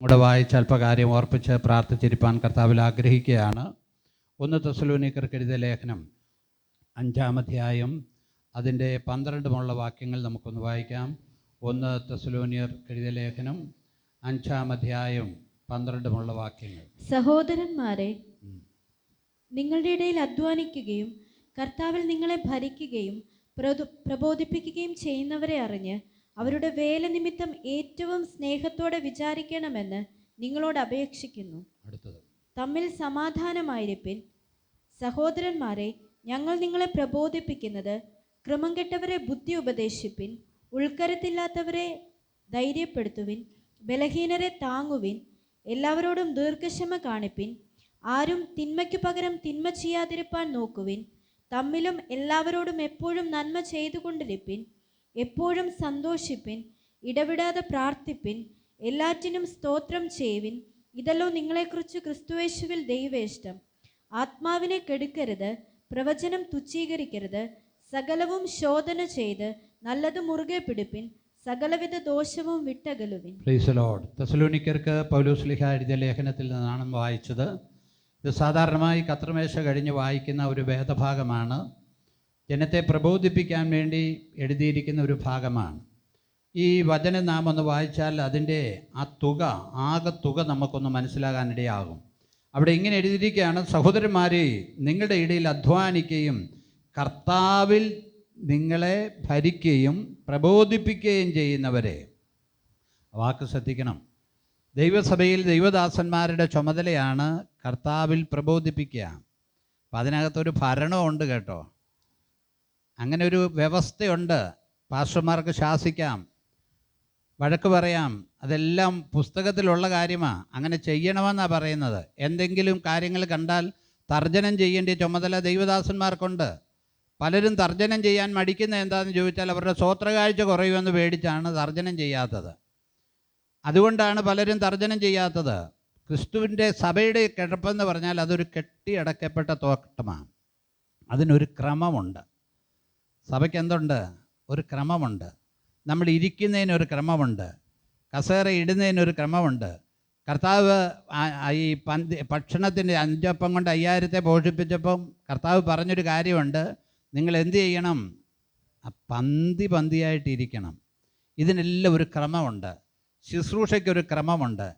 കൂടെ വായിച്ച് അല്പകാര്യം ഓർപ്പിച്ച് പ്രാർത്ഥിച്ചിരിപ്പാൻ കർത്താവിൽ ആഗ്രഹിക്കുകയാണ്. ഒന്ന് തെസലോനിക്കർക്ക് എഴുതിയ ലേഖനം അഞ്ചാമധ്യായം അതിന്റെ പന്ത്രണ്ടുമുള്ള വാക്യങ്ങൾ നമുക്കൊന്ന് വായിക്കാം. ഒന്ന് തെസലോനിയർ എഴുതിയ ലേഖനം അഞ്ചാമധ്യായം പന്ത്രണ്ടുമുള്ള വാക്യങ്ങൾ. സഹോദരന്മാരെ നിങ്ങളുടെ ഇടയിൽ അധ്വാനിക്കുകയും കർത്താവിൽ നിങ്ങളെ ഭരിക്കുകയും പ്രബോധിപ്പിക്കുകയും ചെയ്യുന്നവരെ അറിഞ്ഞ് അവരുടെ വേല നിമിത്തം ഏറ്റവും സ്നേഹത്തോടെ വിചാരിക്കണമെന്ന് നിങ്ങളോട് അപേക്ഷിക്കുന്നു. അടുത്തത്. തമ്മിൽ സമാധാനമായിരിപ്പിൻ. സഹോദരന്മാരെ ഞങ്ങൾ നിങ്ങളെ പ്രബോധിപ്പിക്കുന്നത് ക്രമം കെട്ടവരെ ബുദ്ധി ഉപദേശിപ്പിൻ ഉൾക്കരത്തില്ലാത്തവരെ ധൈര്യപ്പെടുത്തുവിൻ ബലഹീനരെ താങ്ങുവിൻ എല്ലാവരോടും ദീർഘക്ഷമ കാണിപ്പിൻ ആരും തിന്മയ്ക്കു പകരം തിന്മ ചെയ്യാതിരിപ്പാൻ നോക്കുവിൻ തമ്മിലും എല്ലാവരോടും എപ്പോഴും നന്മ ചെയ്തുകൊണ്ടിരിപ്പിൻ എപ്പോഴും സന്തോഷിപ്പിൻ ഇടവിടാതെ പ്രാർത്ഥിപ്പിൻ എല്ലാറ്റിനും സ്തോത്രം ചെയ്യുവിൻ. ഇതല്ലോ നിങ്ങളെക്കുറിച്ച് ക്രിസ്തുവേശുവിൽ ദൈവേഷ്ടം. ആത്മാവിനെ കെടുക്കരുത് പ്രവചനം തുച്ഛീകരിക്കരുത് സകലവും ശോധന ചെയ്ത് നല്ലത് മുറുകെ പിടിപ്പിൻ സകലവിധ ദോഷവും വിട്ടകലുവിൻ. പ്ലീസ് ലോഡ് തെസലോനിക്കർക്ക് പൗലോസ്ലിഹ എഴുതിയ ലേഖനത്തിൽ നിന്നാണ് വായിച്ചത്. ഇത് സാധാരണമായി കത്രമേശ കഴിഞ്ഞ് വായിക്കുന്ന ഒരു വേദഭാഗമാണ്. ജനത്തെ പ്രബോധിപ്പിക്കാൻ വേണ്ടി എഴുതിയിരിക്കുന്ന ഒരു ഭാഗമാണ്. ഈ വചനം നാം ഒന്ന് വായിച്ചാൽ അതിന്റെ ആ തുക ആകെ തുക നമുക്കൊന്ന് മനസ്സിലാകാനിടയാകും. അവിടെ ഇങ്ങനെ എഴുതിയിരിക്കുകയാണ് സഹോദരന്മാരെ നിങ്ങളുടെ ഇടയിൽ അധ്വാനിക്കുകയും കർത്താവിൽ നിങ്ങളെ ഭരിക്കുകയും പ്രബോധിപ്പിക്കുകയും ചെയ്യുന്നവരെ. വാക്ക് ശ്രദ്ധിക്കണം. ദൈവസഭയിൽ ദൈവദാസന്മാരുടെ ചുമതലയാണ് കർത്താവിൽ പ്രബോധിപ്പിക്കുക. അപ്പം അതിനകത്തൊരു ഭരണമുണ്ട് കേട്ടോ. അങ്ങനെ ഒരു വ്യവസ്ഥയുണ്ട്. പാസ്റ്റർമാർക്ക് ശാസിക്കാം. വഴക്ക് പറയാം. അതെല്ലാം പുസ്തകത്തിലുള്ള കാര്യമാണ് അങ്ങനെ ചെയ്യണമെന്നാണ് പറയുന്നത്. എന്തെങ്കിലും കാര്യങ്ങൾ കണ്ടാൽ തർജനം ചെയ്യേണ്ട ചുമതല ദൈവദാസന്മാർക്കുണ്ട്. പലരും തർജനം ചെയ്യാൻ മടിക്കുന്ന എന്താണെന്ന് ചോദിച്ചാൽ അവരുടെ സ്വോത്രകാഴ്ച കുറയുമെന്ന് പേടിച്ചാണ് തർജനം ചെയ്യാത്തത്. അതുകൊണ്ടാണ് പലരും തർജനം ചെയ്യാത്തത്. ക്രിസ്തുവിന്റെ സഭയുടെ കിടപ്പെന്ന് പറഞ്ഞാൽ അതൊരു കെട്ടിയടക്കപ്പെട്ട തോട്ടമാണ്. അതിനൊരു ക്രമമുണ്ട്. സഭയ്ക്ക് എന്തുണ്ട് ഒരു ക്രമമുണ്ട്. നമ്മൾ ഇരിക്കുന്നതിനൊരു ക്രമമുണ്ട്. കസേര ഇടുന്നതിനൊരു ക്രമമുണ്ട്. കർത്താവ് ഈ പന്തി ഭക്ഷണത്തിന്റെ അഞ്ചപ്പം കൊണ്ട് അയ്യായിരത്തെ പോഷിപ്പിച്ചപ്പം കർത്താവ് പറഞ്ഞൊരു കാര്യമുണ്ട്. നിങ്ങൾ എന്ത് ചെയ്യണം? പന്തി പന്തിയായിട്ടിരിക്കണം ഇതിനെല്ലാം ഒരു ക്രമമുണ്ട്. ശുശ്രൂഷയ്ക്കൊരു ക്രമമുണ്ട്.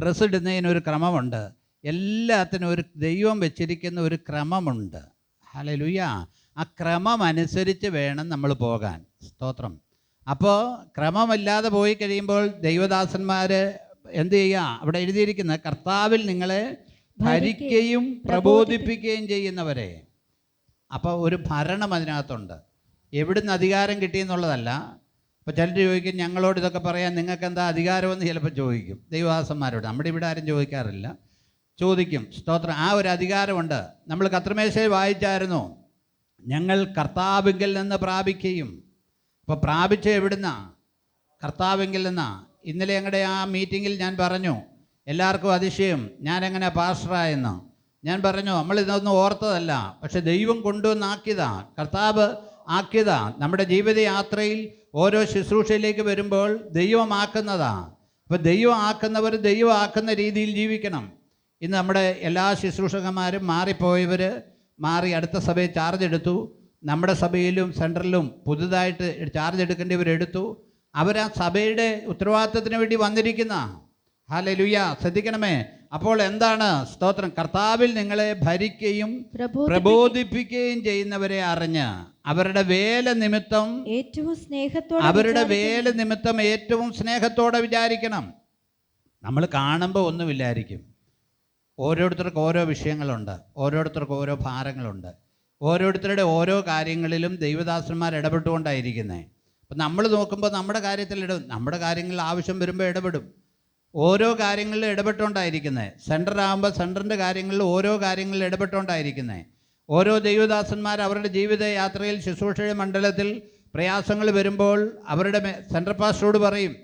ഡ്രസ്സ് ഇടുന്നതിനൊരു ക്രമമുണ്ട്. എല്ലാത്തിനും ഒരു ദൈവം വെച്ചിരിക്കുന്ന ഒരു ക്രമമുണ്ട്. ഹലലുയ ആ ക്രമം അനുസരിച്ച് വേണം നമ്മൾ പോകാൻ. സ്തോത്രം. അപ്പോൾ ക്രമമല്ലാതെ പോയി കഴിയുമ്പോൾ ദൈവദാസന്മാർ എന്ത് ചെയ്യുക അവിടെ എഴുതിയിരിക്കുന്ന കർത്താവിൽ നിങ്ങളെ ഭരിക്കുകയും പ്രബോധിപ്പിക്കുകയും ചെയ്യുന്നവരെ. അപ്പോൾ ഒരു ഭരണം അതിനകത്തുണ്ട്. എവിടുന്ന് അധികാരം കിട്ടിയെന്നുള്ളതല്ല ഇപ്പോൾ ചിലർ ചോദിക്കും ഞങ്ങളോട് ഇതൊക്കെ പറയാൻ നിങ്ങൾക്ക് എന്താ അധികാരമെന്ന് ചിലപ്പോൾ ചോദിക്കും. ദൈവദാസന്മാരോട്. നമ്മുടെ ഇവിടെ ആരും ചോദിക്കാറില്ല. ചോദിക്കും സ്തോത്രം. ആ ഒരു അധികാരമുണ്ട്. നമ്മൾ കത്രമേശയിൽ വായിച്ചായിരുന്നു? ഞങ്ങൾ കർത്താവിങ്കിൽ നിന്ന് പ്രാപിക്കുകയും ഇപ്പോൾ പ്രാപിച്ച എവിടുന്നാ? കർത്താവിങ്കിൽ നിന്നാ. ഇന്നലെ ഞങ്ങളുടെ ആ മീറ്റിങ്ങിൽ ഞാൻ പറഞ്ഞു എല്ലാവർക്കും അതിശയം ഞാൻ എങ്ങനെ പാസ്റ്ററായെന്ന്. ഞാൻ പറഞ്ഞു നമ്മൾ ഇതൊന്നും ഓർത്തതല്ല പക്ഷെ ദൈവം കൊണ്ടുവന്നാക്കിയതാ കർത്താവ് ആക്കിയതാ. നമ്മുടെ ജീവിതയാത്രയിൽ ഓരോ ശുശ്രൂഷയിലേക്ക് വരുമ്പോൾ ദൈവമാക്കുന്നതാ. അപ്പോൾ ദൈവം ആക്കുന്നവർ ദൈവം ആക്കുന്ന രീതിയിൽ ജീവിക്കണം. ഇന്ന് നമ്മുടെ എല്ലാ ശുശ്രൂഷകന്മാരും മാറിപ്പോയവർ മാറി അടുത്ത സഭയിൽ ചാർജ് എടുത്തു. നമ്മുടെ സഭയിലും സെൻട്രലിലും പുതുതായിട്ട് ചാർജ് എടുക്കേണ്ടവരെടുത്തു അവർ ആ സഭയുടെ ഉത്തരവാദിത്തത്തിന് വേണ്ടി വന്നിരിക്കുന്ന. ഹാലലുയ ശ്രദ്ധിക്കണമേ. അപ്പോൾ എന്താണ് സ്തോത്രം? കർത്താവിൽ നിങ്ങളെ ഭരിക്കുകയും പ്രബോധി പ്രബോധിപ്പിക്കുകയും ചെയ്യുന്നവരെ അറിഞ്ഞ് അവരുടെ വേല നിമിത്തം ഏറ്റവും സ്നേഹത്തോടെ അവരുടെ വേല നിമിത്തം ഏറ്റവും സ്നേഹത്തോടെ വിചാരിക്കണം. നമ്മൾ കാണുമ്പോൾ ഒന്നുമില്ലായിരിക്കും ഓരോരുത്തർക്ക് ഓരോ വിഷയങ്ങളുണ്ട് ഓരോരുത്തർക്ക് ഓരോ ഭാരങ്ങളുണ്ട്. ഓരോരുത്തരുടെ ഓരോ കാര്യങ്ങളിലും ദൈവദാസന്മാർ ഇടപെട്ടുകൊണ്ടായിരിക്കുന്നത് അപ്പം നമ്മൾ നോക്കുമ്പോൾ നമ്മുടെ കാര്യത്തിൽ ഇട നമ്മുടെ കാര്യങ്ങളിൽ ആവശ്യം വരുമ്പോൾ ഇടപെടും. ഓരോ കാര്യങ്ങളിലും ഇടപെട്ടുകൊണ്ടായിരിക്കുന്നത് സെന്റർ ആകുമ്പോൾ സെന്ററിന്റെ കാര്യങ്ങളിൽ ഓരോ കാര്യങ്ങളിൽ ഇടപെട്ടുകൊണ്ടായിരിക്കുന്നത് ഓരോ ദൈവദാസന്മാർ അവരുടെ ജീവിതയാത്രയിൽ ശുശ്രൂഷയുടെ മണ്ഡലത്തിൽ പ്രയാസങ്ങൾ വരുമ്പോൾ അവരുടെ സെൻട്രൽ പാസ്റ്ററോട് പറയും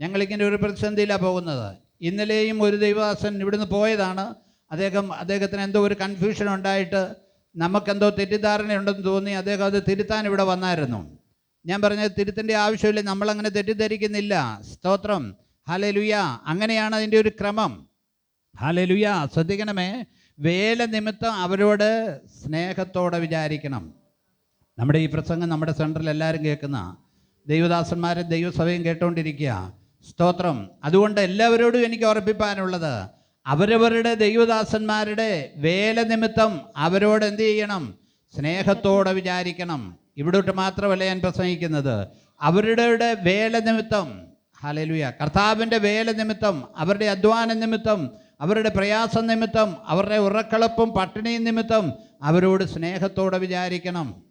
ഞങ്ങളിങ്ങനെ ഒരു പ്രതിസന്ധിയിലാണ് പോകുന്നത്. ഇന്നലെയും ഒരു ദൈവദാസൻ ഇവിടുന്ന് പോയതാണ്. അദ്ദേഹം അദ്ദേഹത്തിന് എന്തോ ഒരു കൺഫ്യൂഷൻ ഉണ്ടായിട്ട് നമുക്കെന്തോ തെറ്റിദ്ധാരണയുണ്ടെന്ന് തോന്നി. അദ്ദേഹം അത് തിരുത്താൻ ഇവിടെ വന്നായിരുന്നു. ഞാൻ പറഞ്ഞത് തിരുത്തിന്റെ ആവശ്യമില്ല നമ്മളങ്ങനെ തെറ്റിദ്ധരിക്കുന്നില്ല. സ്തോത്രം. ഹലലുയ അങ്ങനെയാണ് അതിന്റെ ഒരു ക്രമം. ഹലലുയ ശ്രദ്ധിക്കണമേ വേല നിമിത്തം അവരോട് സ്നേഹത്തോടെ വിചാരിക്കണം. നമ്മുടെ ഈ പ്രസംഗം നമ്മുടെ സെന്ററിൽ എല്ലാവരും കേൾക്കുന്ന ദൈവദാസന്മാരും ദൈവസഭയും കേട്ടുകൊണ്ടിരിക്കുക സ്തോത്രം. അതുകൊണ്ട് എല്ലാവരോടും എനിക്ക് ഉറപ്പിപ്പാനുള്ളത് അവരവരുടെ ദൈവദാസന്മാരുടെ വേല നിമിത്തം അവരോട് എന്ത് ചെയ്യണം? സ്നേഹത്തോടെ വിചാരിക്കണം. ഇവിടോട്ട് മാത്രമല്ല ഞാൻ പ്രസംഗിക്കുന്നത്. അവരുടെ വേല നിമിത്തം ഹലലുയ കർത്താവിന്റെ വേല നിമിത്തം അവരുടെ അധ്വാന നിമിത്തം അവരുടെ പ്രയാസം നിമിത്തം അവരുടെ ഉറക്കളപ്പും പട്ടിണിയും നിമിത്തം അവരോട് സ്നേഹത്തോടെ വിചാരിക്കണം.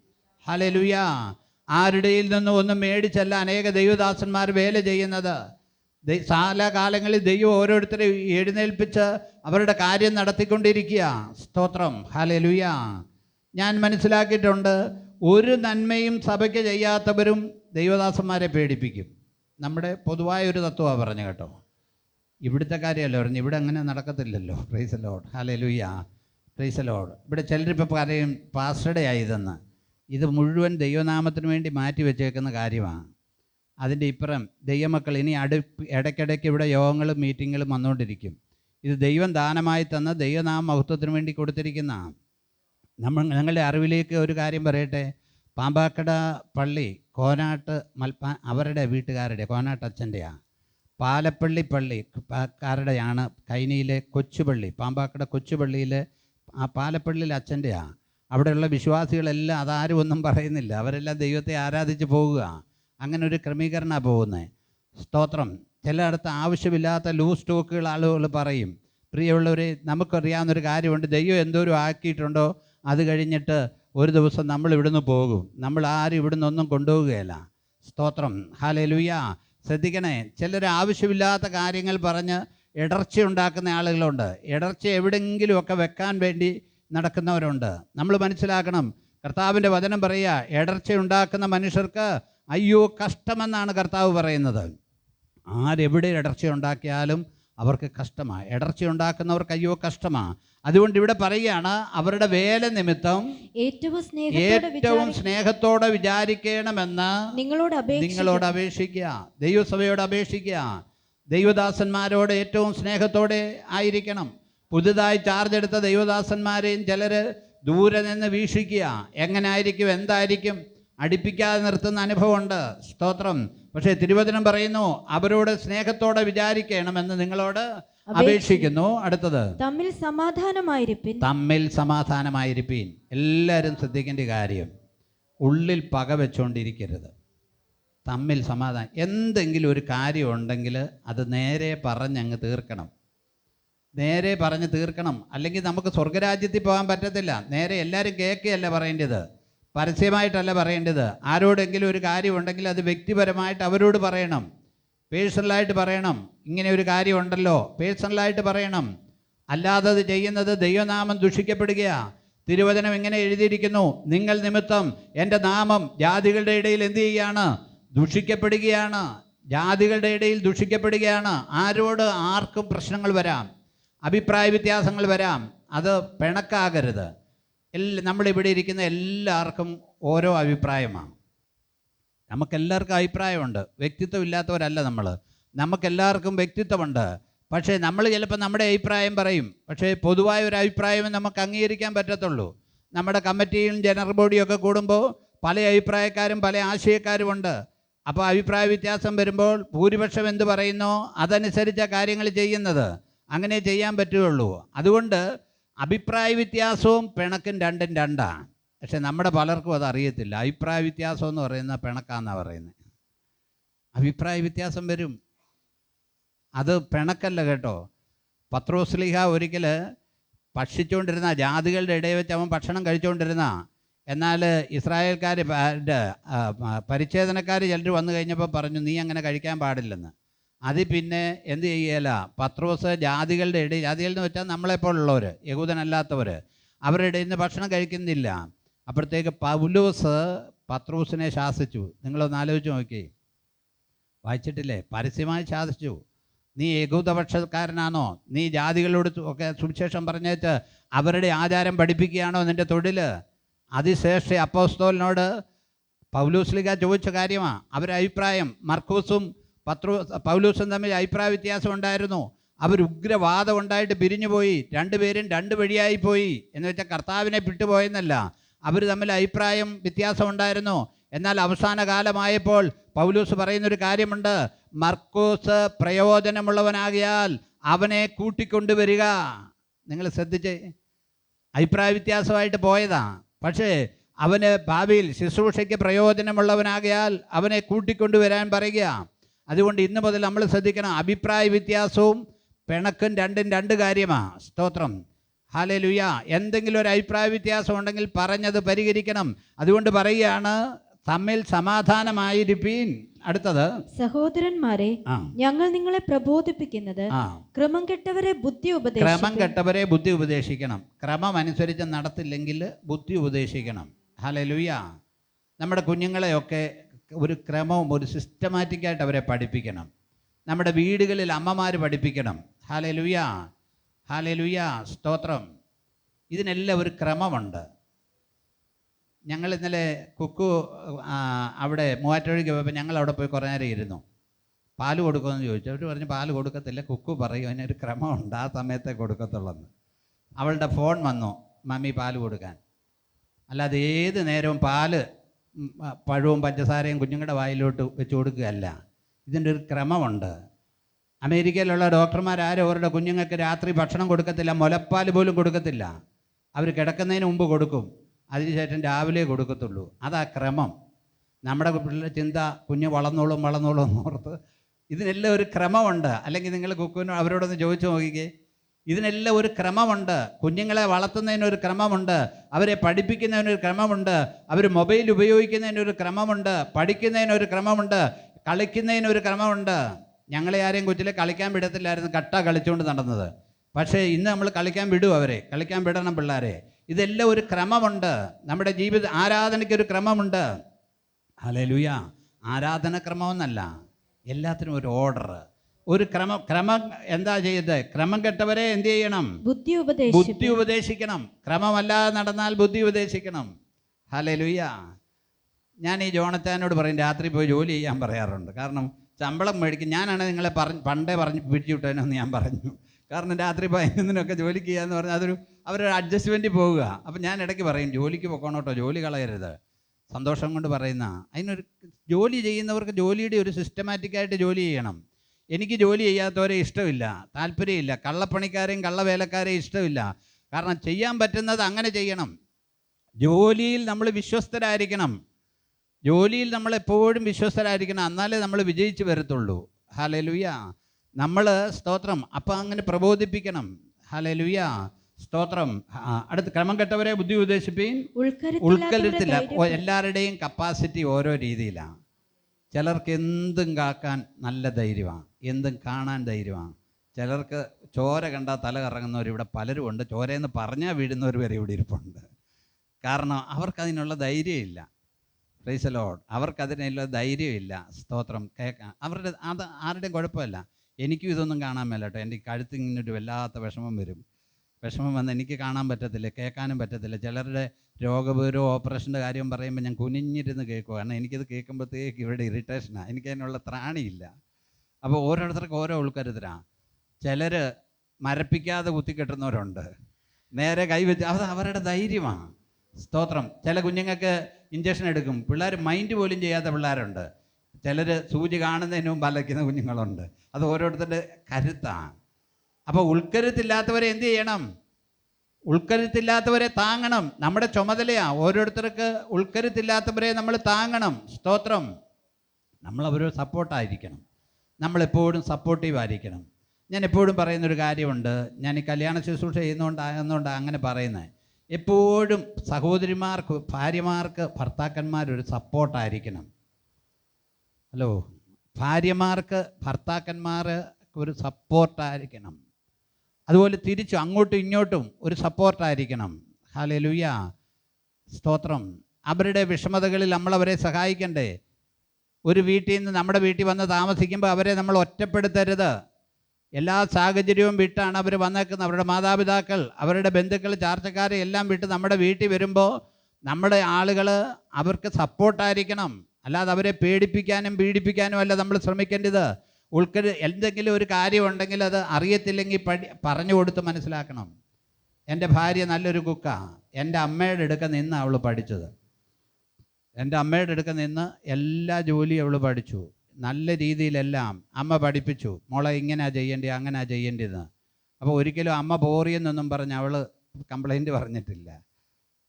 ഹലലുയ ആരുടെയിൽ നിന്നും ഒന്നും മേടിച്ചല്ല അനേക ദൈവദാസന്മാർ വേല ചെയ്യുന്നത്. കാലകാലങ്ങളിൽ ദൈവം ഓരോരുത്തരെ എഴുന്നേൽപ്പിച്ച് അവരുടെ കാര്യം നടത്തിക്കൊണ്ടിരിക്കുക സ്തോത്രം. ഹലലുയ ഞാൻ മനസ്സിലാക്കിയിട്ടുണ്ട് ഒരു നന്മയും സഭയ്ക്ക് ചെയ്യാത്തവരും ദൈവദാസന്മാരെ പേടിപ്പിക്കും. നമ്മുടെ പൊതുവായ ഒരു തത്വമാണ് പറഞ്ഞു കേട്ടോ. ഇവിടുത്തെ കാര്യമല്ല പറഞ്ഞു ഇവിടെ അങ്ങനെ നടക്കത്തില്ലല്ലോ. Praise Lord hallelujah praise Lord ഇവിടെ ചിലരിപ്പോൾ പറയും പാസ്റ്ററുടെ ആയതെന്ന് ഇത് മുഴുവൻ ദൈവനാമത്തിന് വേണ്ടി മാറ്റി വെച്ചേക്കുന്ന കാര്യമാണ് അതിന്റെ ഇപ്പുറം ദൈവമക്കൾ ഇനി അടു ഇടയ്ക്കിടയ്ക്ക് ഇവിടെ യോഗങ്ങളും മീറ്റിങ്ങുകളും വന്നുകൊണ്ടിരിക്കും. ഇത് ദൈവം ദാനമായി തന്ന ദൈവനാമ മഹത്വത്തിന് വേണ്ടി കൊടുത്തിരിക്കുന്ന നമ്മൾ ഞങ്ങളുടെ അറിവിലേക്ക് ഒരു കാര്യം പറയട്ടെ. പാമ്പാക്കട പള്ളി കോനാട്ട് മൽപ്പാ അവരുടെ വീട്ടുകാരുടെ കോനാട്ട് അച്ഛന്റെയാണ് പാലപ്പള്ളി പള്ളി കാരുടെയാണ് കൈനിയിലെ കൊച്ചുപള്ളി പാമ്പാക്കട കൊച്ചുപള്ളിയിലെ ആ പാലപ്പള്ളിയിലെ അച്ഛന്റെയാണ് അവിടെയുള്ള വിശ്വാസികളെല്ലാം അതാരും ഒന്നും പറയുന്നില്ല. അവരെല്ലാം ദൈവത്തെ ആരാധിച്ച് പോവുക അങ്ങനെ ഒരു ക്രമീകരണമാണ് പോകുന്നത് സ്തോത്രം. ചിലയിടത്ത് ആവശ്യമില്ലാത്ത ലൂസ് സ്റ്റോക്കുകൾ ആളുകൾ പറയും. പ്രിയമുള്ളവരെ നമുക്കറിയാവുന്നൊരു കാര്യമുണ്ട്. ദൈവം എന്തോരം ആക്കിയിട്ടുണ്ടോ അത് കഴിഞ്ഞിട്ട് ഒരു ദിവസം നമ്മൾ ഇവിടുന്ന് പോകും. നമ്മൾ ആരും ഇവിടുന്ന് ഒന്നും കൊണ്ടുപോവുകയല്ല സ്തോത്രം. ഹാലേ ഹാലലുയ ശ്രദ്ധിക്കണേ ചിലർ ആവശ്യമില്ലാത്ത കാര്യങ്ങൾ പറഞ്ഞ് ഇടർച്ച ഉണ്ടാക്കുന്ന ആളുകളുണ്ട്. ഇടർച്ച എവിടെയെങ്കിലുമൊക്കെ വെക്കാൻ വേണ്ടി നടക്കുന്നവരുണ്ട്. നമ്മൾ മനസ്സിലാക്കണം. കർത്താവിന്റെ വചനം പറയുക ഇടർച്ച ഉണ്ടാക്കുന്ന മനുഷ്യർക്ക് അയ്യോ കഷ്ടമെന്നാണ് കർത്താവ് പറയുന്നത്. ആരെവിടെ ഇടർച്ച ഉണ്ടാക്കിയാലും അവർക്ക് കഷ്ടമാണ് ഇടർച്ച ഉണ്ടാക്കുന്നവർക്ക് അയ്യോ കഷ്ടമാണ് അതുകൊണ്ട് ഇവിടെ പറയുകയാണ് അവരുടെ വേല നിമിത്തം ഏറ്റവും സ്നേഹത്തോടെ വിചാരിക്കണമെന്ന് നിങ്ങളോട് നിങ്ങളോട് അപേക്ഷിക്കുക. ദൈവസഭയോട് അപേക്ഷിക്കുക. ദൈവദാസന്മാരോട് ഏറ്റവും സ്നേഹത്തോടെ ആയിരിക്കണം. പുതുതായി ചാർജ് എടുത്ത ദൈവദാസന്മാരെയും ചിലർ ദൂരെ നിന്ന് വീക്ഷിക്കുക. എങ്ങനെ ആയിരിക്കും? എന്തായിരിക്കും? അടുപ്പിക്കാതെ നിർത്തുന്ന അനുഭവമുണ്ട്. സ്തോത്രം. പക്ഷേ തിരുവചനം പറയുന്നു അവരോട് സ്നേഹത്തോടെ വിചാരിക്കണമെന്ന് നിങ്ങളോട് അപേക്ഷിക്കുന്നു. അടുത്തത്. തമ്മിൽ സമാധാനമായിരിക്കും തമ്മിൽ സമാധാനമായിരിപ്പീൻ. എല്ലാവരും ശ്രദ്ധിക്കേണ്ട കാര്യം ഉള്ളിൽ പക വെച്ചുകൊണ്ടിരിക്കരുത് തമ്മിൽ സമാധാനം. എന്തെങ്കിലും ഒരു കാര്യം ഉണ്ടെങ്കിൽ അത് നേരെ പറഞ്ഞങ്ങ് തീർക്കണം. നേരെ പറഞ്ഞ് തീർക്കണം. അല്ലെങ്കിൽ നമുക്ക് സ്വർഗരാജ്യത്തിൽ പോകാൻ പറ്റത്തില്ല. നേരെ എല്ലാവരും കേൾക്കുകയല്ല പറയേണ്ടത്? പരസ്യമായിട്ടല്ല പറയേണ്ടത്. ആരോടെങ്കിലും ഒരു കാര്യം ഉണ്ടെങ്കിൽ അത് വ്യക്തിപരമായിട്ട് അവരോട് പറയണം. പേഴ്സണലായിട്ട് പറയണം. ഇങ്ങനെ ഒരു കാര്യമുണ്ടല്ലോ. പേഴ്സണലായിട്ട് പറയണം. അല്ലാതെ അത് ചെയ്യുന്നത് ദൈവനാമം ദുഷിക്കപ്പെടുകയാണ് തിരുവചനം ഇങ്ങനെ എഴുതിയിരിക്കുന്നു. നിങ്ങൾ നിമിത്തം എന്റെ നാമം ജാതികളുടെ ഇടയിൽ എന്ത് ചെയ്യുകയാണ് ദുഷിക്കപ്പെടുകയാണ്. ജാതികളുടെ ഇടയിൽ ദുഷിക്കപ്പെടുകയാണ്. ആരോട് ആർക്കും പ്രശ്നങ്ങൾ വരാം. അഭിപ്രായ വ്യത്യാസങ്ങൾ വരാം. അത് പിണക്കാകരുത്. എല്ലാ നമ്മളിവിടെ ഇരിക്കുന്ന എല്ലാവർക്കും ഓരോ അഭിപ്രായമാണ്. നമുക്കെല്ലാവർക്കും അഭിപ്രായമുണ്ട്. വ്യക്തിത്വം ഇല്ലാത്തവരല്ല നമ്മൾ നമുക്കെല്ലാവർക്കും വ്യക്തിത്വമുണ്ട്. പക്ഷേ നമ്മൾ ചിലപ്പോൾ നമ്മുടെ അഭിപ്രായം പറയും. പക്ഷേ പൊതുവായ ഒരു അഭിപ്രായമേ നമുക്ക് അംഗീകരിക്കാൻ പറ്റത്തുള്ളൂ. നമ്മുടെ കമ്മിറ്റിയും ജനറൽ ബോഡിയും ഒക്കെ കൂടുമ്പോൾ പല അഭിപ്രായക്കാരും പല ആശയക്കാരുമുണ്ട് അപ്പോൾ അഭിപ്രായ വ്യത്യാസം വരുമ്പോൾ ഭൂരിപക്ഷം എന്ത് പറയുന്നോ അതനുസരിച്ച കാര്യങ്ങൾ ചെയ്യുന്നത്. അങ്ങനെ ചെയ്യാൻ പറ്റുകയുള്ളൂ. അതുകൊണ്ട് അഭിപ്രായ വ്യത്യാസവും പിണക്കും രണ്ടും രണ്ടാണ്. പക്ഷെ നമ്മുടെ പലർക്കും അത് അറിയത്തില്ല. അഭിപ്രായ വ്യത്യാസം എന്ന് പറയുന്ന പിണക്കാന്നാണ് പറയുന്നത് അഭിപ്രായ വ്യത്യാസം വരും. അത് പിണക്കല്ല കേട്ടോ. പത്രോസ്ലിഹ ഒരിക്കൽ ഭക്ഷിച്ചുകൊണ്ടിരുന്ന ജാതികളുടെ ഇടയിൽ വെച്ച് അവൻ ഭക്ഷണം കഴിച്ചുകൊണ്ടിരുന്ന എന്നാൽ ഇസ്രായേൽക്കാർ പരിച്ഛേദനക്കാർ ചിലർ വന്നു കഴിഞ്ഞപ്പോൾ പറഞ്ഞു നീ അങ്ങനെ കഴിക്കാൻ പാടില്ലെന്ന്. അതിൽ പിന്നെ എന്ത് ചെയ്യല? പത്രോസ് ജാതികളുടെ ഇടയിൽ ജാതികൾ എന്ന് വെച്ചാൽ നമ്മളെപ്പോലുള്ളവർ യഹൂദനല്ലാത്തവർ അവരുടെ ഇടയിൽ നിന്ന് ഭക്ഷണം കഴിക്കുന്നില്ല. അപ്പോഴത്തേക്ക് പൗലോസ് പത്രോസിനെ ശാസിച്ചു. നിങ്ങളൊന്ന് ആലോചിച്ച് നോക്കി. വായിച്ചിട്ടില്ലേ? പരസ്യമായി ശാസിച്ചു. നീ യഹൂദപക്ഷക്കാരനാണോ? നീ ജാതികളോട് ഒക്കെ സുവിശേഷം പറഞ്ഞേച്ച് അവരുടെ ആചാരം പഠിപ്പിക്കുകയാണോ നിന്റെ തൊഴിൽ അതിശേഷ അപ്പോസ്തോലിനോട് പൗലൂസ്ലിക ചോദിച്ച കാര്യമാണ് അവരുടെ അഭിപ്രായം മർക്കൂസും പത്രോ പൗലൂസും തമ്മിൽ അഭിപ്രായ വ്യത്യാസം ഉണ്ടായിരുന്നു. അവർ ഉഗ്രവാദം ഉണ്ടായിട്ട് പിരിഞ്ഞുപോയി രണ്ടുപേരും രണ്ട് വഴിയായി പോയി. എന്ന് വെച്ചാൽ കർത്താവിനെ വിട്ടുപോയെന്നല്ല. അവർ തമ്മിൽ അഭിപ്രായം വ്യത്യാസം ഉണ്ടായിരുന്നു. എന്നാൽ അവസാന കാലമായപ്പോൾ പൗലൂസ് പറയുന്നൊരു കാര്യമുണ്ട്. മർക്കോസ് പ്രയോജനമുള്ളവനാകിയാൽ അവനെ കൂട്ടിക്കൊണ്ടുവരിക. നിങ്ങൾ ശ്രദ്ധിച്ച്? അഭിപ്രായ വ്യത്യാസമായിട്ട് പോയതാ. പക്ഷേ അവന് ഭാവിയിൽ ശുശ്രൂഷയ്ക്ക് പ്രയോജനമുള്ളവനാകിയാൽ അവനെ കൂട്ടിക്കൊണ്ടുവരാൻ പറയുക. അതുകൊണ്ട് ഇന്ന് മുതൽ നമ്മൾ ശ്രദ്ധിക്കണം. അഭിപ്രായ വ്യത്യാസവും പിണക്കും രണ്ടും രണ്ട് കാര്യമാണ് സ്തോത്രം. ഹാലേ ലുയ എന്തെങ്കിലും ഒരു അഭിപ്രായ വ്യത്യാസം ഉണ്ടെങ്കിൽ പറഞ്ഞത് പരിഹരിക്കണം. അതുകൊണ്ട് പറയുകയാണ് തമ്മിൽ സമാധാനമായിരിപ്പീൻ. അടുത്തത്. സഹോദരന്മാരെ ഞങ്ങൾ നിങ്ങളെ പ്രബോധിപ്പിക്കുന്നത് ക്രമം കെട്ടവരെ ബുദ്ധി ക്രമം കെട്ടവരെ ബുദ്ധി ഉപദേശിക്കണം. ക്രമം അനുസരിച്ച് നടത്തില്ലെങ്കിൽ ബുദ്ധി ഉപദേശിക്കണം. ഹലലുയ നമ്മുടെ കുഞ്ഞുങ്ങളെയൊക്കെ ഒരു ക്രമവും ഒരു സിസ്റ്റമാറ്റിക്കായിട്ട് അവരെ പഠിപ്പിക്കണം. നമ്മുടെ വീടുകളിൽ അമ്മമാർ പഠിപ്പിക്കണം. ഹാലലുയ ഹാലലുയ സ്തോത്രം. ഇതിനെല്ലാം ഒരു ക്രമമുണ്ട്. ഞങ്ങൾ ഇന്നലെ കുക്കു അവിടെ മൂവാറ്റുപുഴയ്ക്ക് പോയപ്പോൾ ഞങ്ങൾ അവിടെ പോയി കുറേ നേരം ഇരുന്നു. പാൽ കൊടുക്കുമെന്ന് ചോദിച്ചു. അവർ പറഞ്ഞു പാൽ കൊടുക്കത്തില്ല കുക്കു പറയും. അതിനൊരു ക്രമമുണ്ട്. ആ സമയത്തെ കൊടുക്കത്തുള്ളെന്ന്. അവളുടെ ഫോൺ വന്നു മമ്മി പാൽ കൊടുക്കാൻ. അല്ലാതെ ഏത് നേരവും പാൽ പഴവും പഞ്ചസാരയും കുഞ്ഞുങ്ങളുടെ വായിലോട്ട് വെച്ച് കൊടുക്കുകയല്ല. ഇതിന്റെ ഒരു ക്രമമുണ്ട്. അമേരിക്കയിലുള്ള ഡോക്ടർമാരാരും അവരുടെ കുഞ്ഞുങ്ങൾക്ക് രാത്രി ഭക്ഷണം കൊടുക്കത്തില്ല മുലപ്പാൽ പോലും കൊടുക്കത്തില്ല. അവർ കിടക്കുന്നതിന് മുമ്പ് കൊടുക്കും അതിനുശേഷം രാവിലെ കൊടുക്കത്തുള്ളൂ. അതാ ക്രമം. നമ്മുടെ പിള്ളേരുടെ ചിന്ത കുഞ്ഞ് വളർന്നോളും വളർന്നോളും ഓർത്ത് ഇതിനെല്ലാം ഒരു ക്രമമുണ്ട്. അല്ലെങ്കിൽ നിങ്ങൾ കുക്കുവിനോ അവരോടൊന്ന് ചോദിച്ചു നോക്കിക്കേ. ഇതിനെല്ലാം ഒരു ക്രമമുണ്ട്. കുഞ്ഞുങ്ങളെ വളർത്തുന്നതിനൊരു ക്രമമുണ്ട്. അവരെ പഠിപ്പിക്കുന്നതിനൊരു ക്രമമുണ്ട്. അവർ മൊബൈൽ ഉപയോഗിക്കുന്നതിനൊരു ക്രമമുണ്ട്. പഠിക്കുന്നതിനൊരു ക്രമമുണ്ട്. കളിക്കുന്നതിനൊരു ക്രമമുണ്ട്. ഞങ്ങളെ ആരെയും കൊച്ചിലെ കളിക്കാൻ വിടത്തില്ലായിരുന്നു. കട്ട കളിച്ചുകൊണ്ട് നടന്നത്. പക്ഷേ ഇന്ന് നമ്മൾ കളിക്കാൻ വിടും അവരെ. കളിക്കാൻ വിടണം പിള്ളേരെ. ഇതെല്ലാം ഒരു ക്രമമുണ്ട്. നമ്മുടെ ജീവിത ആരാധനയ്ക്ക് ഒരു ക്രമമുണ്ട് ആരാധന ക്രമമെന്നല്ല. എല്ലാത്തിനും ഒരു ഓർഡർ ഒരു ക്രമം ക്രമം എന്താ ചെയ്യുന്നത് ക്രമം കെട്ടവരെ എന്ത് ചെയ്യണം? ബുദ്ധി ബുദ്ധി ഉപദേശിക്കണം. ക്രമമല്ലാതെ നടന്നാൽ ബുദ്ധി ഉപദേശിക്കണം. ഹലലുയ്യ ഞാൻ ഈ ജോണത്താനോട് പറയും രാത്രി പോയി ജോലി ചെയ്യാൻ പറയാറുണ്ട്. കാരണം ശമ്പളം മേടിക്കും. ഞാനാണ് നിങ്ങളെ പറഞ്ഞ് പണ്ടേ പറഞ്ഞ് പിടിച്ചു വിട്ടേനെന്ന് ഞാൻ പറഞ്ഞു. കാരണം രാത്രി പതിനൊന്നിനൊക്കെ ജോലിക്ക് ചെയ്യാന്ന് പറഞ്ഞാൽ അതൊരു അവരൊരു അഡ്ജസ്റ്റ്മെന്റ് പോവുക. അപ്പം ഞാൻ ഇടയ്ക്ക് പറയും ജോലിക്ക് പോക്കോണോട്ടോ കേട്ടോ ജോലി കളയരുത്. സന്തോഷം കൊണ്ട് പറയുന്ന. അതിനൊരു ജോലി ചെയ്യുന്നവർക്ക് ജോലിയുടെ ഒരു സിസ്റ്റമാറ്റിക്കായിട്ട് ജോലി ചെയ്യണം. എനിക്ക് ജോലി ചെയ്യാത്തവരെ ഇഷ്ടമില്ല താല്പര്യമില്ല കള്ളപ്പണിക്കാരെയും കള്ളവേലക്കാരെയും ഇഷ്ടമില്ല. കാരണം ചെയ്യാൻ പറ്റുന്നത് അങ്ങനെ ചെയ്യണം. ജോലിയിൽ നമ്മൾ വിശ്വസ്തരായിരിക്കണം. ജോലിയിൽ നമ്മൾ എപ്പോഴും വിശ്വസ്തരായിരിക്കണം. എന്നാലേ നമ്മൾ വിജയിച്ച് വരത്തുള്ളൂ. ഹലലുയ നമ്മൾ സ്തോത്രം. അപ്പം അങ്ങനെ പ്രബോധിപ്പിക്കണം. ഹലലുയ സ്തോത്രം. അടുത്ത ക്രമം കെട്ടവരെ ബുദ്ധി ഉപദേശിപ്പീൻ ഉൾക്കരുത്തില്ല. എല്ലാവരുടെയും കപ്പാസിറ്റി ഓരോ രീതിയിലാണ് ചിലർക്ക് എന്തും കാക്കാൻ നല്ല ധൈര്യമാണ് എന്തും കാണാൻ ധൈര്യമാണ്. ചിലർക്ക് ചോര കണ്ടാൽ തല കറങ്ങുന്നവർ ഇവിടെ പലരും ഉണ്ട്. ചോരയെന്ന് പറഞ്ഞാൽ വീഴുന്നവർ വരെ ഇവിടെ ഇരിപ്പുണ്ട്. കാരണം അവർക്കതിനുള്ള ധൈര്യമില്ല. പ്രൈസ് ലോഡ് അവർക്കതിനുള്ള ധൈര്യമില്ല. സ്തോത്രം കേൾക്കാൻ അവരുടെ അത് ആരുടെയും കുഴപ്പമില്ല. എനിക്കും ഇതൊന്നും കാണാൻ മേലട്ടോ. എന്റെ കഴുത്ത് ഇങ്ങനെ ഒരു വല്ലാത്ത വിഷമം വരും. വിഷമം വന്ന് എനിക്ക് കാണാൻ പറ്റത്തില്ല കേൾക്കാനും പറ്റത്തില്ല. ചിലരുടെ രോഗപൂരോ ഓപ്പറേഷന്റെ കാര്യം പറയുമ്പോൾ ഞാൻ കുനിഞ്ഞിരുന്ന് കേൾക്കുക. കാരണം എനിക്കത് കേൾക്കുമ്പോഴത്തേക്ക് ഇവിടെ ഇറിറ്റേഷനാണ് എനിക്ക് അതിനുള്ള ത്രാണിയില്ല. അപ്പോൾ ഓരോരുത്തർക്കും ഓരോ ഉൾക്കരുതരാണ് ചിലർ മരപ്പിക്കാതെ കുത്തിക്കെട്ടുന്നവരുണ്ട് നേരെ കൈവച്ച് അത് അവരുടെ ധൈര്യമാണ് സ്തോത്രം. ചില കുഞ്ഞുങ്ങൾക്ക് ഇഞ്ചക്ഷൻ എടുക്കും. പിള്ളേർ മൈൻഡ് പോലും ചെയ്യാത്ത പിള്ളേരുണ്ട്. ചിലർ സൂചി കാണുന്നതിന് മുമ്പ് കുഞ്ഞുങ്ങളുണ്ട്. അത് ഓരോരുത്തരുടെ കരുത്താണ്. അപ്പോൾ ഉൾക്കരുത്തില്ലാത്തവരെ എന്ത് ചെയ്യണം? ഉൾക്കരുത്തില്ലാത്തവരെ താങ്ങണം. നമ്മുടെ ചുമതലയാ. ഓരോരുത്തർക്ക് ഉൾക്കരുത്തില്ലാത്തവരെ നമ്മൾ താങ്ങണം. സ്തോത്രം. നമ്മൾ അവരോട് സപ്പോർട്ടായിരിക്കണം നമ്മളെപ്പോഴും സപ്പോർട്ടീവ് ആയിരിക്കണം. ഞാൻ എപ്പോഴും പറയുന്നൊരു കാര്യമുണ്ട്. ഞാൻ ഈ കല്യാണ ശുശ്രൂഷ ചെയ്യുന്നതുകൊണ്ട് അങ്ങനെ പറയുന്നത് എപ്പോഴും സഹോദരിമാർക്ക് ഭാര്യമാർക്ക് ഭർത്താക്കന്മാരൊരു സപ്പോർട്ടായിരിക്കണം ഹലോ ഭാര്യമാർക്ക് ഭർത്താക്കന്മാർ ഒരു സപ്പോർട്ടായിരിക്കണം അതുപോലെ തിരിച്ചു അങ്ങോട്ടും ഇങ്ങോട്ടും ഒരു സപ്പോർട്ടായിരിക്കണം ഹാലേ ലുയ്യ സ്തോത്രം. അവരുടെ വിഷമതകളിൽ നമ്മളവരെ സഹായിക്കണ്ടേ? ഒരു വീട്ടിൽ നിന്ന് നമ്മുടെ വീട്ടിൽ വന്ന് താമസിക്കുമ്പോൾ അവരെ നമ്മൾ ഒറ്റപ്പെടുത്തരുത്. എല്ലാ സാഹചര്യവും വിട്ടാണ് അവർ വന്നേക്കുന്നത്. അവരുടെ മാതാപിതാക്കൾ അവരുടെ ബന്ധുക്കൾ ചാർച്ചക്കാരെ എല്ലാം വിട്ട് നമ്മുടെ വീട്ടിൽ വരുമ്പോൾ നമ്മുടെ ആളുകൾ അവർക്ക് സപ്പോർട്ടായിരിക്കണം അല്ലാതെ അവരെ പേടിപ്പിക്കാനും പീഡിപ്പിക്കാനും അല്ല നമ്മൾ ശ്രമിക്കേണ്ടത്. ഉൾക്കരു എന്തെങ്കിലും ഒരു കാര്യം ഉണ്ടെങ്കിൽ അത് അറിയത്തില്ലെങ്കിൽ പഠി പറഞ്ഞു കൊടുത്ത് മനസ്സിലാക്കണം. എന്റെ ഭാര്യ നല്ലൊരു കുക്കാണ് എന്റെ അമ്മയുടെ അടുക്ക നിന്ന് അവൾ പഠിച്ചത്. എന്റെ അമ്മയുടെ അടുക്ക നിന്ന് എല്ലാ ജോലിയും അവൾ പഠിച്ചു. നല്ല രീതിയിലെല്ലാം അമ്മ പഠിപ്പിച്ചു. മോളെ ഇങ്ങനെയാ ചെയ്യേണ്ടത് അങ്ങനെയാ ചെയ്യേണ്ടതെന്ന് അപ്പോൾ ഒരിക്കലും അമ്മ പോറിയെന്നൊന്നും പറഞ്ഞ് അവൾ കംപ്ലൈന്റ് പറഞ്ഞിട്ടില്ല.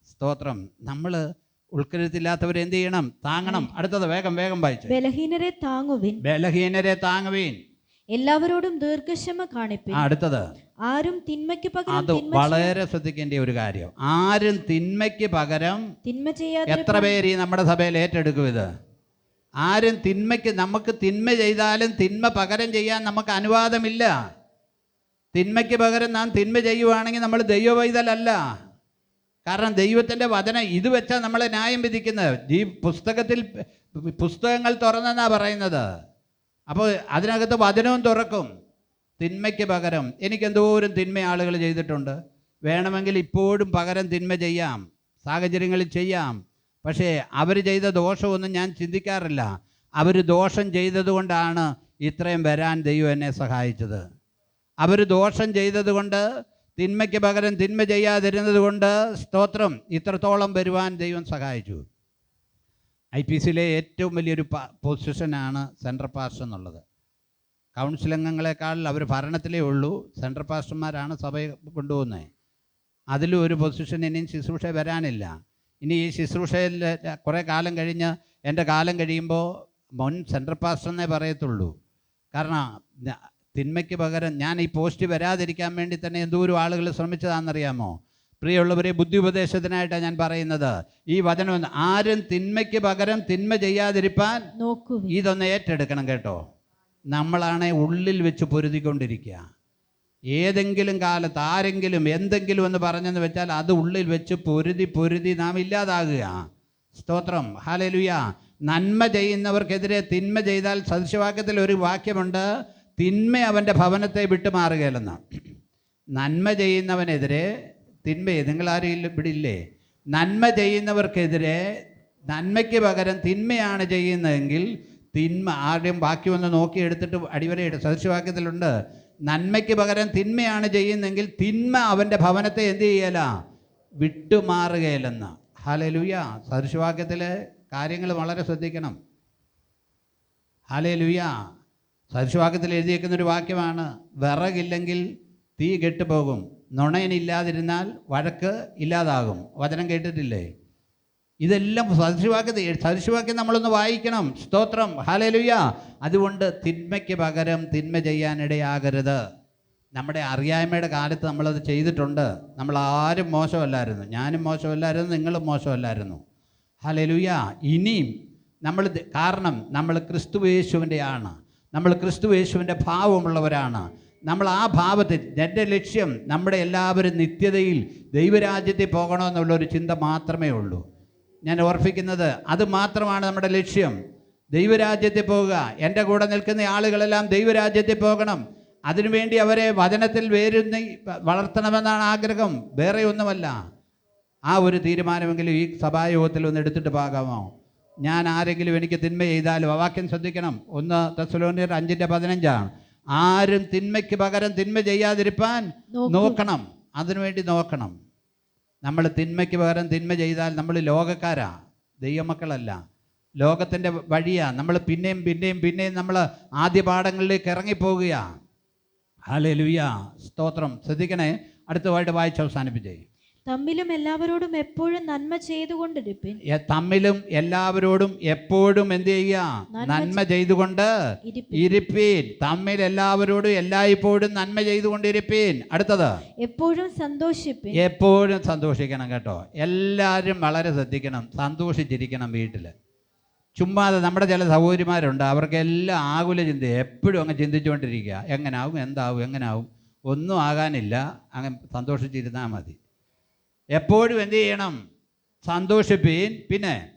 സ്തോത്രം. നമ്മൾ ഉൾക്കരുത്തില്ലാത്തവരെ എന്ത് ചെയ്യണം? താങ്ങണം. അടുത്തത് വേഗം വേഗം വായിച്ചു. ബലഹീനരെ താങ്ങുവിൻ. ബലഹീനരെ താങ്ങുവിൻ. എല്ലാവരോടും ദീർഘക്ഷമ കാണിപ്പിൻ. അടുത്തത്. ആരും തിന്മയ്ക്ക് പകരം അത് വളരെ ശ്രദ്ധിക്കേണ്ട ഒരു കാര്യം. ആരും തിന്മയ്ക്ക് പകരം തിന്മ ചെയ്യാതെ എത്ര പേര് ഈ നമ്മുടെ സഭയിൽ ഏറ്റെടുക്കും ഇത്? ആരും തിന്മയ്ക്ക് നമുക്ക് തിന്മ ചെയ്താലും തിന്മ പകരം ചെയ്യാൻ നമുക്ക് അനുവാദമില്ല. തിന്മയ്ക്ക് പകരം നാം തിന്മ ചെയ്യുവാണെങ്കിൽ നമ്മൾ ദൈവവൈതലല്ല. കാരണം ദൈവത്തിന്റെ വചനം ഇത് വെച്ചാൽ നമ്മളെ ന്യായം വിധിക്കുന്നത്. ഈ പുസ്തകത്തിൽ പുസ്തകങ്ങൾ തുറന്നെന്നാണ് പറയുന്നത്. അപ്പോൾ അതിനകത്ത് വചനവും തുറക്കും. തിന്മയ്ക്ക് പകരം. എനിക്ക് ഒരു തിന്മ ആളുകൾ ചെയ്തിട്ടുണ്ട്. വേണമെങ്കിൽ ഇപ്പോഴും പകരം തിന്മ ചെയ്യാം. സാഹചര്യങ്ങളിൽ ചെയ്യാം. പക്ഷേ അവർ ചെയ്ത ദോഷമൊന്നും ഞാൻ ചിന്തിക്കാറില്ല. അവർ ദോഷം ചെയ്തതുകൊണ്ടാണ് ഇത്രയും വരാൻ ദൈവം എന്നെ സഹായിച്ചത്. അവർ ദോഷം ചെയ്തതുകൊണ്ട് തിന്മയ്ക്ക് പകരം തിന്മ ചെയ്യാതിരുന്നത് കൊണ്ട് സ്തോത്രം ഇത്രത്തോളം വരുവാൻ ദൈവം സഹായിച്ചു. ഐ പി സിയിലെ ഏറ്റവും വലിയൊരു പൊസിഷനാണ് സെൻട്രൽ പാസ്റ്റർ എന്നുള്ളത്. കൗൺസിൽ അംഗങ്ങളെക്കാൾ അവർ ഭരണത്തിലേ ഉള്ളൂ. സെൻട്രൽ പാസ്റ്റർമാരാണ് സഭയെ കൊണ്ടുപോകുന്നത് അതിലും ഒരു പൊസിഷൻ ഇനിയും ശുശ്രൂഷ വരാനില്ല. ഇനി ഈ ശുശ്രൂഷയിൽ കുറേ കാലം കഴിഞ്ഞ് എന്റെ കാലം കഴിയുമ്പോൾ മുൻ സെൻട്രൽ പാസ്റ്റർ എന്നേ പറയത്തുള്ളൂ. കാരണം തിന്മയ്ക്ക് പകരം ഞാൻ ഈ പോസ്റ്റ് വരാതിരിക്കാൻ വേണ്ടി തന്നെ എന്തോരം ആളുകൾ ശ്രമിച്ചതാണെന്നറിയാമോ? പ്രിയമുള്ളവരെ ബുദ്ധി ഉപദേശത്തിനായിട്ടാണ് ഞാൻ പറയുന്നത്. ഈ വചനം ഒന്ന് ആരും തിന്മയ്ക്ക് പകരം തിന്മ ചെയ്യാതിരിപ്പാൻ ഇതൊന്ന് ഏറ്റെടുക്കണം കേട്ടോ. നമ്മളാണെ ഉള്ളിൽ വെച്ച് പൊരുതിക്കൊണ്ടിരിക്കുക. ഏതെങ്കിലും കാലത്ത് ആരെങ്കിലും എന്തെങ്കിലും എന്ന് പറഞ്ഞെന്ന് വെച്ചാൽ അത് ഉള്ളിൽ വെച്ച് പൊരുതി പൊരുതി നാം ഇല്ലാതാകുക. സ്തോത്രം. ഹാലലുയ നന്മ ചെയ്യുന്നവർക്കെതിരെ തിന്മ ചെയ്താൽ സദൃശവാക്യത്തിൽ ഒരു വാക്യമുണ്ട്. തിന്മ അവന്റെ ഭവനത്തെ വിട്ടു മാറുകയല്ലെന്നാണ് നന്മ ചെയ്യുന്നവനെതിരെ തിന്മ നിങ്ങൾ ആരെയും ഇവിടെ ഇല്ലേ? നന്മ ചെയ്യുന്നവർക്കെതിരെ നന്മയ്ക്ക് പകരം തിന്മയാണ് ചെയ്യുന്നതെങ്കിൽ തിന്മ ആരുടെയും ബാക്കി ഒന്ന് നോക്കി എടുത്തിട്ട് അടിവരയിട്ട് സദൃശവാക്യത്തിലുണ്ട് നന്മയ്ക്ക് പകരം തിന്മയാണ് ചെയ്യുന്നതെങ്കിൽ തിന്മ അവന്റെ ഭവനത്തെ എന്ത് ചെയ്യല? വിട്ടുമാറുകയില്ലെന്ന് ഹാലലുയ സദൃശവാക്യത്തിലെ കാര്യങ്ങൾ വളരെ ശ്രദ്ധിക്കണം. ഹാലലുയ സദൃശവാക്യത്തിൽ എഴുതിയേക്കുന്ന ഒരു വാക്യമാണ് വിറകില്ലെങ്കിൽ തീ കെട്ടുപോകും നുണയനില്ലാതിരുന്നാൽ വഴക്ക് ഇല്ലാതാകും. വചനം കേട്ടിട്ടില്ലേ? ഇതെല്ലാം സദൃശവാക്യത്തിൽ സദൃശവാക്യം നമ്മളൊന്ന് വായിക്കണം. സ്തോത്രം ഹാലലുയ അതുകൊണ്ട് തിന്മയ്ക്ക് പകരം തിന്മ ചെയ്യാനിടയാകരുത്. നമ്മുടെ അറിയായ്മയുടെ കാലത്ത് നമ്മളത് ചെയ്തിട്ടുണ്ട്. നമ്മൾ ആരും മോശമല്ലായിരുന്നു. ഞാനും മോശമല്ലായിരുന്നു നിങ്ങളും മോശമല്ലായിരുന്നു. ഹലലുയ ഇനിയും നമ്മൾ കാരണം നമ്മൾ ക്രിസ്തു യേശുവിന്റെ ആണ് നമ്മൾ ക്രിസ്തു യേശുവിന്റെ ഭാവമുള്ളവരാണ്. നമ്മൾ ആ ഭാവത്തിൽ എന്റെ ലക്ഷ്യം നമ്മുടെ എല്ലാവരും നിത്യതയിൽ ദൈവരാജ്യത്തിൽ പോകണമെന്നുള്ള ഒരു ചിന്ത മാത്രമേ ഉള്ളൂ. ഞാൻ ഓർപ്പിക്കുന്നത് അത് മാത്രമാണ് നമ്മുടെ ലക്ഷ്യം. ദൈവരാജ്യത്തിൽ പോകുക എന്റെ കൂടെ നിൽക്കുന്ന ആളുകളെല്ലാം ദൈവരാജ്യത്തിൽ പോകണം. അതിനുവേണ്ടി അവരെ വചനത്തിൽ വേരുന്നി വളർത്തണമെന്നാണ് ആഗ്രഹം. വേറെ ഒന്നുമല്ല. ആ ഒരു തീരുമാനമെങ്കിലും ഈ സഭായോഗത്തിൽ ഒന്ന് എടുത്തിട്ട് പോകാമോ? ഞാൻ ആരെങ്കിലും എനിക്ക് തിന്മ ചെയ്താലും ആ വാക്യം ശ്രദ്ധിക്കണം. ഒന്ന് തെസലോണിയർ അഞ്ചിന്റെ പതിനഞ്ചാണ്. ആരും തിന്മയ്ക്ക് പകരം തിന്മ ചെയ്യാതിരിപ്പാൻ നോക്കണം. അതിനുവേണ്ടി നോക്കണം. നമ്മൾ തിന്മയ്ക്ക് പകരം തിന്മ ചെയ്താൽ നമ്മൾ ലോകക്കാരാ. ദൈവമക്കളല്ല. ലോകത്തിന്റെ വഴിയാ. നമ്മൾ പിന്നെയും പിന്നെയും പിന്നെയും നമ്മൾ ആദ്യ പാഠങ്ങളിലേക്ക് ഇറങ്ങിപ്പോകുകയാണ് ഹാലേ ഹാലലുയ സ്തോത്രം. ശ്രദ്ധിക്കണേ. അടുത്തതായിട്ട് വായിച്ച് അവസാനിപ്പിച്ചേ. തമ്മിലും എല്ലാവരോടും എപ്പോഴും നന്മ ചെയ്തുകൊണ്ടിരിപ്പിൻ. തമ്മിലും എല്ലാവരോടും എപ്പോഴും എന്ത് ചെയ്യുക? നന്മ ചെയ്തുകൊണ്ട് ഇരിപ്പിൻ. ഇരിപ്പീൻ. തമ്മിൽ എല്ലാവരോടും എല്ലായ്പ്പോഴും നന്മ ചെയ്തുകൊണ്ടിരിപ്പീൻ. അടുത്തത്. എപ്പോഴും സന്തോഷിപ്പിൻ. എപ്പോഴും സന്തോഷിക്കണം കേട്ടോ. എല്ലാവരും വളരെ ശ്രദ്ധിക്കണം. സന്തോഷിച്ചിരിക്കണം വീട്ടിൽ ചുമ്മാതെ നമ്മുടെ ചില സഹോദരിമാരുണ്ട്. അവർക്ക് എല്ലാം ആകുല ചിന്ത. എപ്പോഴും അങ്ങ് ചിന്തിച്ചുകൊണ്ടിരിക്കുക. എങ്ങനാവും എന്താവും എങ്ങനാവും. ഒന്നും ആകാനില്ല. അങ്ങ് സന്തോഷിച്ചിരുന്നാൽ മതി. എപ്പോഴും എന്ത് ചെയ്യണം? സന്തോഷിപ്പീൻ പിന്നെ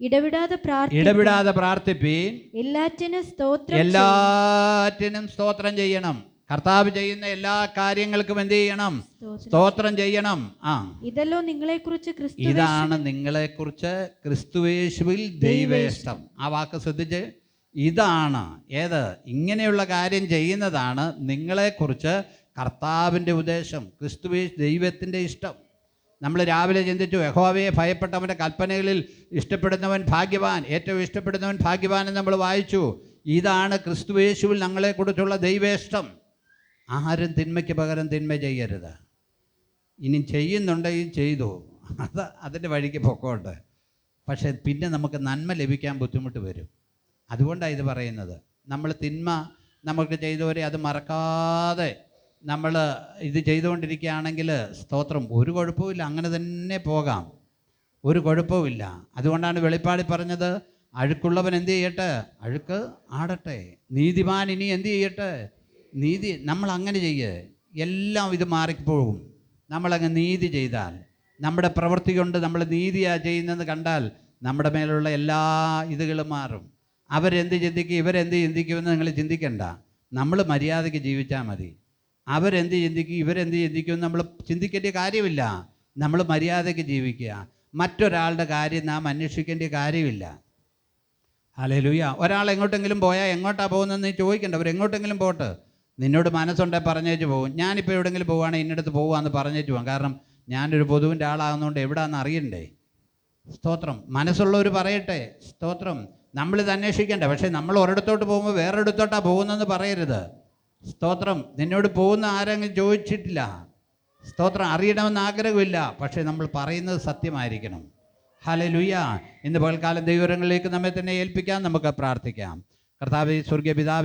ഇടവിടാതെ ഇടപെടാതെ പ്രാർത്ഥിപ്പീൻ. എല്ലാറ്റിനും സ്തോത്രം. എല്ലാറ്റിനും സ്തോത്രം ചെയ്യണം. കർത്താവ് ചെയ്യുന്ന എല്ലാ കാര്യങ്ങൾക്കും എന്ത് ചെയ്യണം? സ്തോത്രം. സ്തോത്രം ചെയ്യണം. ആ. ഇതല്ലോ നിങ്ങളെ കുറിച്ച് ഇതാണ് നിങ്ങളെ കുറിച്ച് ക്രിസ്തുവേശുവിൽ ദൈവേഷ്ടം. ആ വാക്ക് ശ്രദ്ധിച്ച്. ഇതാണ് ഏത്? ഇങ്ങനെയുള്ള കാര്യം ചെയ്യുന്നതാണ് നിങ്ങളെക്കുറിച്ച് കർത്താവിന്റെ ഉദ്ദേശം. ക്രിസ്തുവേ ദൈവത്തിന്റെ ഇഷ്ടം. നമ്മൾ രാവിലെ ചിന്തിച്ചു യഹോവയെ ഭയപ്പെട്ടവന്റെ കൽപ്പനകളിൽ ഇഷ്ടപ്പെടുന്നവൻ ഭാഗ്യവാൻ ഏറ്റവും ഇഷ്ടപ്പെടുന്നവൻ ഭാഗ്യവാൻ എന്ന് നമ്മൾ വായിച്ചു. ഇതാണ് ക്രിസ്തുവേശുവിൽ ഞങ്ങളെക്കുറിച്ചുള്ള ദൈവേഷ്ടം. ആരും തിന്മയ്ക്ക് പകരം തിന്മ ചെയ്യരുത്. ഇനി ചെയ്യുന്നുണ്ടെങ്കിൽ ചെയ്തു. അത് അതിന്റെ വഴിക്ക് പൊക്കോട്ടെ. പക്ഷേ പിന്നെ നമുക്ക് നന്മ ലഭിക്കാൻ ബുദ്ധിമുട്ട് വരും. അതുകൊണ്ടാണ് ഇത് പറയുന്നത്. നമ്മൾ തിന്മ നമുക്ക് ചെയ്തവരെ അത് മറക്കാതെ നമ്മൾ ഇത് ചെയ്തുകൊണ്ടിരിക്കുകയാണെങ്കിൽ സ്തോത്രം. ഒരു കുഴപ്പമില്ല അങ്ങനെ തന്നെ പോകാം. ഒരു കുഴപ്പവുമില്ല. അതുകൊണ്ടാണ് വെളിപ്പാടി പറഞ്ഞത് അഴുക്കുള്ളവൻ എന്ത് ചെയ്യട്ടെ? അഴുക്ക് ആടട്ടെ. നീതിമാൻ ഇനി എന്ത് ചെയ്യട്ടെ? നീതി നമ്മൾ അങ്ങനെ ചെയ്യേ. എല്ലാം ഇത് മാറിപ്പോകും. നമ്മളങ്ങ് നീതി ചെയ്താൽ. നമ്മുടെ പ്രവൃത്തി കൊണ്ട് നമ്മൾ നീതിയാണ് ചെയ്യുന്നതെന്ന് കണ്ടാൽ നമ്മുടെ മേലുള്ള എല്ലാ ഇതുകളും മാറും. അവരെന്ത് ചിന്തിക്കും? ഇവരെന്ത് ചിന്തിക്കുമെന്ന് നിങ്ങൾ ചിന്തിക്കണ്ട. നമ്മൾ മര്യാദയ്ക്ക് ജീവിച്ചാൽ മതി. അവരെന്ത് ചിന്തിക്കും ഇവരെന്ത് ചിന്തിക്കും നമ്മൾ ചിന്തിക്കേണ്ട കാര്യമില്ല. നമ്മൾ മര്യാദയ്ക്ക് ജീവിക്കുക. മറ്റൊരാളുടെ കാര്യം നാം അന്വേഷിക്കേണ്ട കാര്യമില്ല. ഹല്ലേലൂയ. ഒരാൾ എങ്ങോട്ടെങ്കിലും പോയാൽ എങ്ങോട്ടാണ് പോകുന്നതെന്ന് ചോദിക്കണ്ട. അവർ എങ്ങോട്ടെങ്കിലും പോട്ട്. നിന്നോട് മനസ്സുണ്ടെങ്കിൽ പറഞ്ഞേച്ച് പോകും ഞാനിപ്പോൾ എവിടെയെങ്കിലും പോവുകയാണെങ്കിൽ ഇന്നടത്ത് പോവാന്ന് പറഞ്ഞേച്ച് പോകും കാരണം ഞാനൊരു പൊതുവിന്റെ ആളാകുന്നതുകൊണ്ട് എവിടെയാണെന്ന് അറിയണ്ടേ? സ്തോത്രം. മനസ്സുള്ളവർ പറയട്ടെ. സ്തോത്രം. നമ്മളിത് അന്വേഷിക്കേണ്ട. പക്ഷേ നമ്മൾ ഒരിടത്തോട്ട് പോകുമ്പോൾ വേറൊരിടത്തോട്ടാണ് പോകുന്നതെന്ന് പറയരുത്. സ്തോത്രം. നിന്നോട് പോകുന്ന ആരെങ്കിലും ചോദിച്ചിട്ടില്ല. സ്തോത്രം. അറിയണമെന്ന് ആഗ്രഹമില്ല. പക്ഷേ നമ്മൾ പറയുന്നത് സത്യമായിരിക്കണം. ഹലേ ലുയ്യ ഇന്ന് പകൽക്കാലം ദൈവങ്ങളിലേക്ക് നമ്മെ തന്നെ ഏൽപ്പിക്കാം. നമുക്ക് പ്രാർത്ഥിക്കാം. കർത്താവ് സ്വർഗീയ പിതാവേ